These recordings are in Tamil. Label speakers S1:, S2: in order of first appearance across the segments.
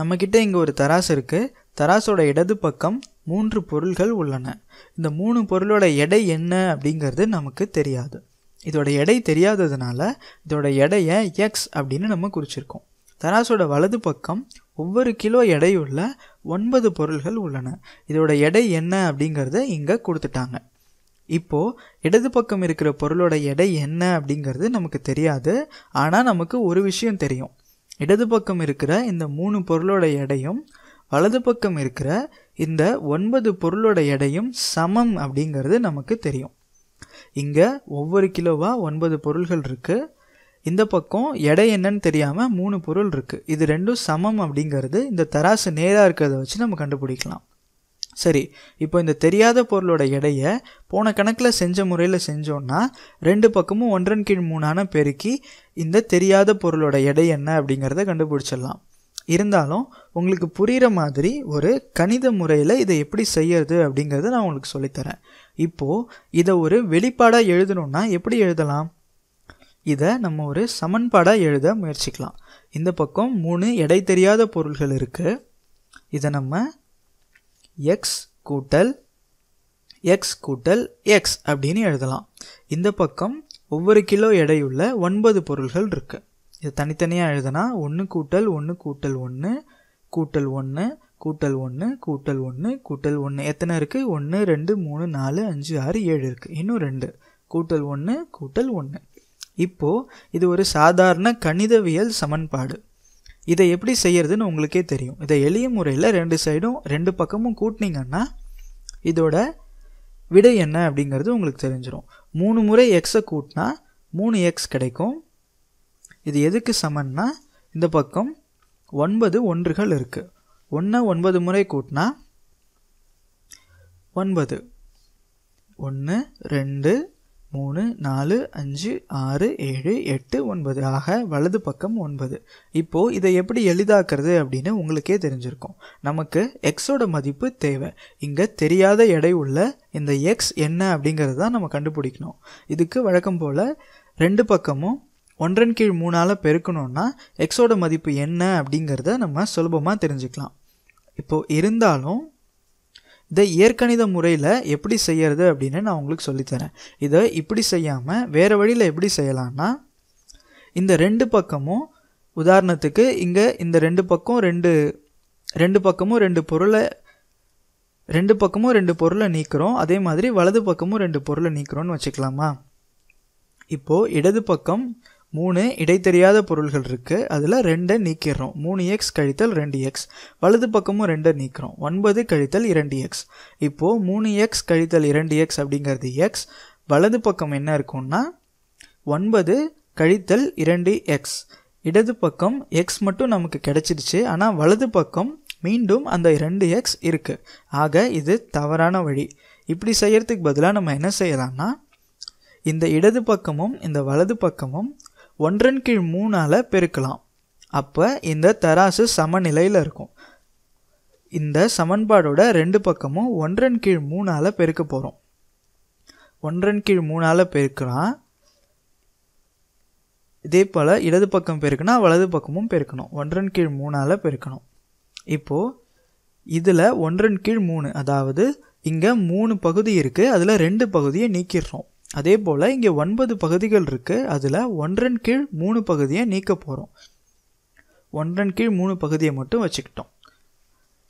S1: நம்மக்கிட்ட இங்கே ஒரு தராசு இருக்குது தராசோட இடது பக்கம் மூன்று பொருள்கள் உள்ளன. இந்த மூணு பொருளோட எடை என்ன அப்படிங்கிறது நமக்கு தெரியாது. இதோட எடை தெரியாததுனால இதோட எடையை எக்ஸ் அப்படின்னு நம்ம குறிச்சிருக்கோம். தராசோட வலது பக்கம் ஒவ்வொரு கிலோ எடையுள்ள ஒன்பது பொருள்கள் உள்ளன. இதோட எடை என்ன அப்படிங்கிறத இங்கே கொடுத்துட்டாங்க. இப்போது இடது பக்கம் இருக்கிற பொருளோட எடை என்ன அப்படிங்கிறது நமக்கு தெரியாது. ஆனால் நமக்கு ஒரு விஷயம் தெரியும். இடது பக்கம் இருக்கிற இந்த மூணு பொருளோட எடையும் வலது பக்கம் இருக்கிற இந்த ஒன்பது பொருளோட எடையும் சமம் அப்படிங்கிறது நமக்கு தெரியும். இங்கே ஒவ்வொரு கிலோவாக ஒன்பது பொருள்கள் இருக்குது இந்த பக்கம் எடை என்னன்னு தெரியாமல் மூணு பொருள் இருக்குது இது ரெண்டும் சமம் அப்படிங்கிறது இந்த தராசு நேராக இருக்கிறத வச்சு நம்ம கண்டுபிடிக்கலாம். சரி இப்போ இந்த தெரியாத பொருளோட எடையை போன கணக்கில் செஞ்ச முறையில் செஞ்சோன்னா ரெண்டு பக்கமும் ஒன்றன் கீழ் மூணான பெருக்கி இந்த தெரியாத பொருளோட எடை என்ன அப்படிங்கிறத கண்டுபிடிச்சிடலாம். இருந்தாலும் உங்களுக்கு புரிகிற மாதிரி ஒரு கணித முறையில் இதை எப்படி செய்யறது அப்படிங்கிறத நான் உங்களுக்கு சொல்லித்தரேன். இப்போது இதை ஒரு வெளிப்பாடாக எழுதணும்னா எப்படி எழுதலாம்? இதை நம்ம ஒரு சமன்பாடாக எழுத முயற்சிக்கலாம். இந்த பக்கம் மூணு எடை தெரியாத பொருள்கள் இருக்குது இதை நம்ம எக்ஸ் கூட்டல் எக்ஸ் கூட்டல் எக்ஸ் அப்படின்னு எழுதலாம். இந்த பக்கம் ஒவ்வொரு கிலோ எடையுள்ள ஒன்பது பொருள்கள் இருக்குது இது தனித்தனியாக எழுதுனா ஒன்று கூட்டல் ஒன்று கூட்டல் ஒன்று கூட்டல் ஒன்று கூட்டல் ஒன்று கூட்டல் ஒன்று கூட்டல் ஒன்று எத்தனை இருக்குது ஒன்று ரெண்டு மூணு நாலு அஞ்சு ஆறு ஏழு இருக்குது இன்னும் ரெண்டு. கூட்டல் ஒன்று கூட்டல் ஒன்று இப்போது இது ஒரு சாதாரண கணிதவியல் சமன்பாடு. இதை எப்படி செய்யறதுன்னு உங்களுக்கே தெரியும். இதை எளிய முறையில் ரெண்டு சைடும் ரெண்டு பக்கமும் கூட்டினீங்கன்னா இதோட விடை என்ன அப்படிங்கிறது உங்களுக்கு தெரிஞ்சிடும் மூணு முறை எக்ஸை கூட்டினா மூணு எக்ஸ் கிடைக்கும். இது எதுக்கு சமன்னா இந்த பக்கம் ஒன்பது ஒன்றுகள் இருக்குது ஒன்றை ஒன்பது முறை கூட்டினா ஒன்பது. ஒன்று ரெண்டு மூணு நாலு அஞ்சு ஆறு ஏழு எட்டு ஒன்பது. ஆக வலது பக்கம் ஒன்பது. இப்போது இதை எப்படி எளிதாக்குறது அப்படின்னு உங்களுக்கே தெரிஞ்சிருக்கும். நமக்கு எக்ஸோட மதிப்பு தேவை. இங்கே தெரியாத எடை உள்ள இந்த எக்ஸ் என்ன அப்படிங்கிறது தான் நம்ம கண்டுபிடிக்கணும். இதுக்கு வழக்கம் போல் ரெண்டு பக்கமும் ஒன்றன் கீழ் மூணால் பெருக்கணும்னா எக்ஸோட மதிப்பு என்ன அப்படிங்கிறத நம்ம சுலபமாக தெரிஞ்சுக்கலாம். இப்போது இருந்தாலும் இதை இயற்கணித முறையில் எப்படி செய்யறது அப்படின்னு நான் உங்களுக்கு சொல்லித்தரேன். இதை இப்படி செய்யாமல் வேறு வழியில் எப்படி செய்யலாம்னா இந்த ரெண்டு பக்கமும் உதாரணத்துக்கு இங்கே இந்த ரெண்டு பக்கம் ரெண்டு ரெண்டு பக்கமும் ரெண்டு பொருளை ரெண்டு பக்கமும் ரெண்டு பொருளை நீக்கிறோம். அதே மாதிரி வலது பக்கமும் ரெண்டு பொருளை நீக்கிறோம்னு வச்சுக்கலாமா? இப்போது இடது பக்கம் மூணு இடைத்தெரியாத பொருள்கள் இருக்குது அதில் ரெண்டை நீக்கிடுறோம். மூணு எக்ஸ் கழித்தல் ரெண்டு எக்ஸ் வலது பக்கமும் ரெண்டை நீக்கிறோம். ஒன்பது கழித்தல் இரண்டு எக்ஸ் இப்போது மூணு எக்ஸ் கழித்தல் இரண்டு எக்ஸ் அப்படிங்கிறது எக்ஸ் வலது பக்கம் என்ன இருக்கும்னா ஒன்பது கழித்தல் இரண்டு எக்ஸ் இடது பக்கம் எக்ஸ் மட்டும் நமக்கு கிடச்சிடுச்சு ஆனால் வலது பக்கம் மீண்டும் அந்த ரெண்டு எக்ஸ் இருக்குது ஆக இது தவறான வழி. இப்படி செய்கிறதுக்கு பதிலாக நம்ம என்ன செய்யலாம்னா இந்த இடது பக்கமும் இந்த வலது பக்கமும் ஒன்றன் கீழ் மூணால் பெருக்கலாம். அப்போ இந்த தராசு சமநிலையில் இருக்கும். இந்த சமன்பாடோட ரெண்டு பக்கமும் ஒன்றன் கீழ் மூணால் பெருக்க போகிறோம் ஒன்றன் கீழ் மூணால் பெருக்கலாம் இதே போல் இடது பக்கம் பெருக்கினா வலது பக்கமும் பெருக்கணும். ஒன்றன் கீழ் மூணால் பெருக்கணும். இப்போது இதில் ஒன்றன் கீழ் மூணு அதாவது இங்கே மூணு பகுதி இருக்குது அதில் ரெண்டு பகுதியை நீக்கிடுறோம். அதே போல் இங்கே ஒன்பது பகுதிகள் இருக்குது அதில் ஒன்றன் கீழ் மூணு பகுதியை நீக்க போகிறோம் ஒன்றன் கீழ் மூணு பகுதியை மட்டும் வச்சுக்கிட்டோம்.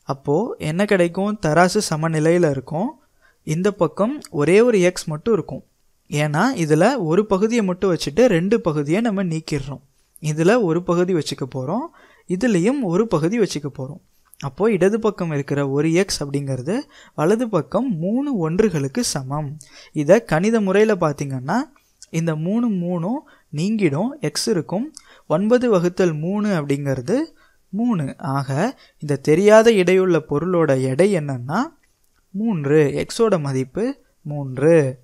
S1: அப்போது என்ன கிடைக்கும்? தராசு சமநிலையில் இருக்கும். இந்த பக்கம் ஒரே ஒரு எக்ஸ் மட்டும் இருக்கும். ஏன்னா இதில் ஒரு பகுதியை மட்டும் வச்சுட்டு ரெண்டு பகுதியை நம்ம நீக்கிடுறோம். இதில் ஒரு பகுதி வச்சுக்க போகிறோம் இதுலேயும் ஒரு பகுதி வச்சுக்க போகிறோம் அப்போது இடது பக்கம் இருக்கிற ஒரு எக்ஸ் அப்படிங்கிறது வலது பக்கம் மூணு ஒன்றுகளுக்கு சமம். இதை கணித முறையில் பார்த்தீங்கன்னா இந்த மூணு மூணும் நீங்கிடும் எக்ஸ் இருக்கும். ஒன்பது வகுத்தல் மூணு அப்படிங்கிறது மூணு. ஆக இந்த தெரியாத இடையுள்ள பொருளோட எடை என்னன்னா மூன்று. எக்ஸோட மதிப்பு மூன்று.